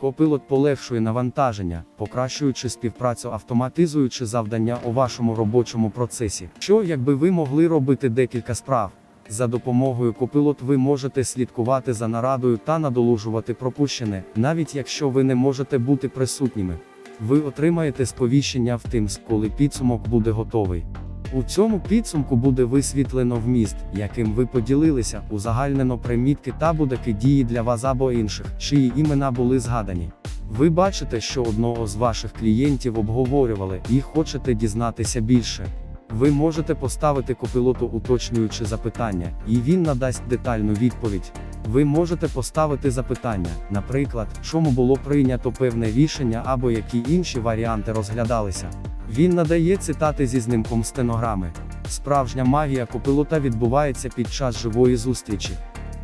Копилот полегшує навантаження, покращуючи співпрацю, автоматизуючи завдання у вашому робочому процесі. Що, якби ви могли робити декілька справ? За допомогою Копилот ви можете слідкувати за нарадою та надолужувати пропущене, навіть якщо ви не можете бути присутніми. Ви отримаєте сповіщення в Teams, коли підсумок буде готовий. У цьому підсумку буде висвітлено вміст, яким ви поділилися, узагальнено примітки та будь-які дії для вас або інших, чиї імена були згадані. Ви бачите, що одного з ваших клієнтів обговорювали і хочете дізнатися більше. Ви можете поставити копилоту уточнюючи запитання, і він надасть детальну відповідь. Ви можете поставити запитання, наприклад, чому було прийнято певне рішення або які інші варіанти розглядалися. Він надає цитати зі знимком стенограми. Справжня магія копилота відбувається під час живої зустрічі.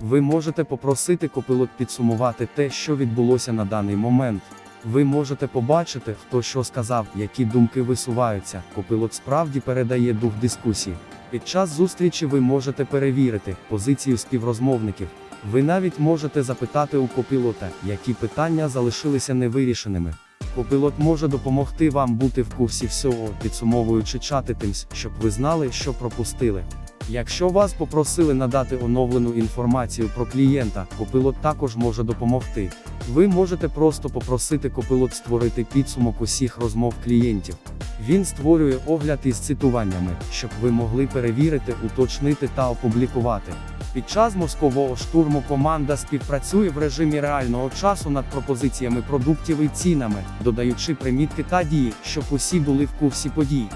Ви можете попросити копилот підсумувати те, що відбулося на даний момент. Ви можете побачити, хто що сказав, які думки висуваються. Копилот справді передає дух дискусії. Під час зустрічі ви можете перевірити позицію співрозмовників. Ви навіть можете запитати у копилота, які питання залишилися невирішеними. Копилот може допомогти вам бути в курсі всього, підсумовуючи чати Teams, щоб ви знали, що пропустили. Якщо вас попросили надати оновлену інформацію про клієнта, копилот також може допомогти. Ви можете просто попросити копилот створити підсумок усіх розмов клієнтів. Він створює огляд із цитуваннями, щоб ви могли перевірити, уточнити та опублікувати. Під час мозкового штурму команда співпрацює в режимі реального часу над пропозиціями продуктів і цінами, додаючи примітки та дії, щоб усі були в курсі подій.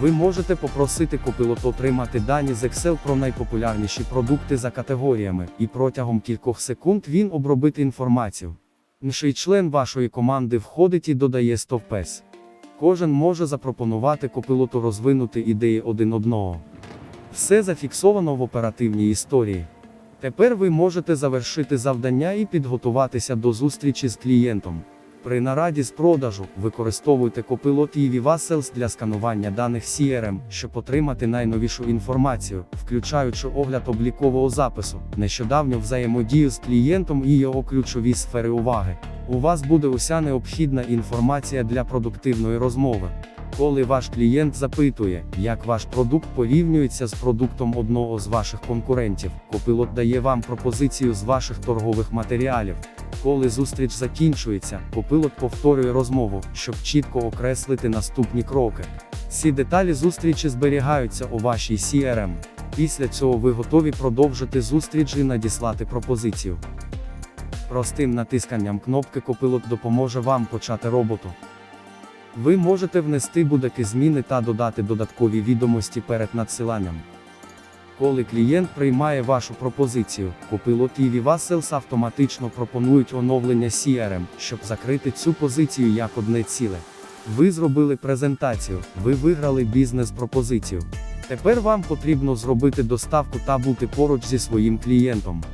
Ви можете попросити копилот отримати дані з Excel про найпопулярніші продукти за категоріями, і протягом кількох секунд він обробить інформацію. Інший член вашої команди входить і додає стовпес. Кожен може запропонувати копилоту розвинути ідеї один одного. Все зафіксовано в оперативній історії. Тепер ви можете завершити завдання і підготуватися до зустрічі з клієнтом. При нараді з продажу використовуйте копилот EV Vassels для сканування даних CRM, щоб отримати найновішу інформацію, включаючи огляд облікового запису, нещодавню взаємодію з клієнтом і його ключові сфери уваги. У вас буде уся необхідна інформація для продуктивної розмови. Коли ваш клієнт запитує, як ваш продукт порівнюється з продуктом одного з ваших конкурентів, копилот дає вам пропозицію з ваших торгових матеріалів. Коли зустріч закінчується, копилот повторює розмову, щоб чітко окреслити наступні кроки. Ці деталі зустрічі зберігаються у вашій CRM. Після цього ви готові продовжити зустріч і надіслати пропозицію. Простим натисканням кнопки копилот допоможе вам почати роботу. Ви можете внести будь-які зміни та додати додаткові відомості перед надсиланням. Коли клієнт приймає вашу пропозицію, Copilot і Vassels автоматично пропонують оновлення CRM, щоб закрити цю позицію як одне ціле. Ви зробили презентацію, ви виграли бізнес-пропозицію. Тепер вам потрібно зробити доставку та бути поруч зі своїм клієнтом.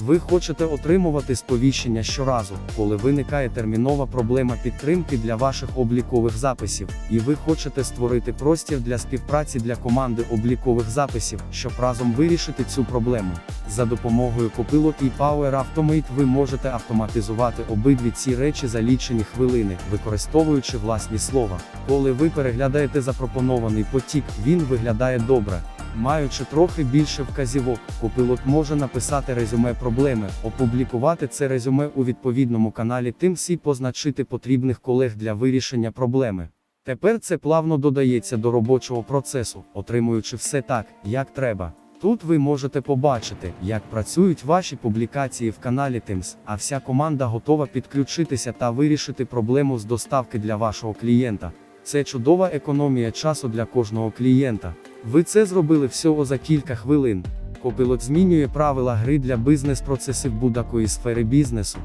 Ви хочете отримувати сповіщення щоразу, коли виникає термінова проблема підтримки для ваших облікових записів, і ви хочете створити простір для співпраці для команди облікових записів, щоб разом вирішити цю проблему. За допомогою Copilot і Power Automate ви можете автоматизувати обидві ці речі за лічені хвилини, використовуючи власні слова. Коли ви переглядаєте запропонований потік, він виглядає добре. Маючи трохи більше вказівок, копилот може написати резюме проблеми, опублікувати це резюме у відповідному каналі Teams і позначити потрібних колег для вирішення проблеми. Тепер це плавно додається до робочого процесу, отримуючи все так, як треба. Тут ви можете побачити, як працюють ваші публікації в каналі Teams, а вся команда готова підключитися та вирішити проблему з доставки для вашого клієнта. Це чудова економія часу для кожного клієнта. Ви це зробили всього за кілька хвилин. Копилот змінює правила гри для бізнес-процесів будь-якої сфери бізнесу.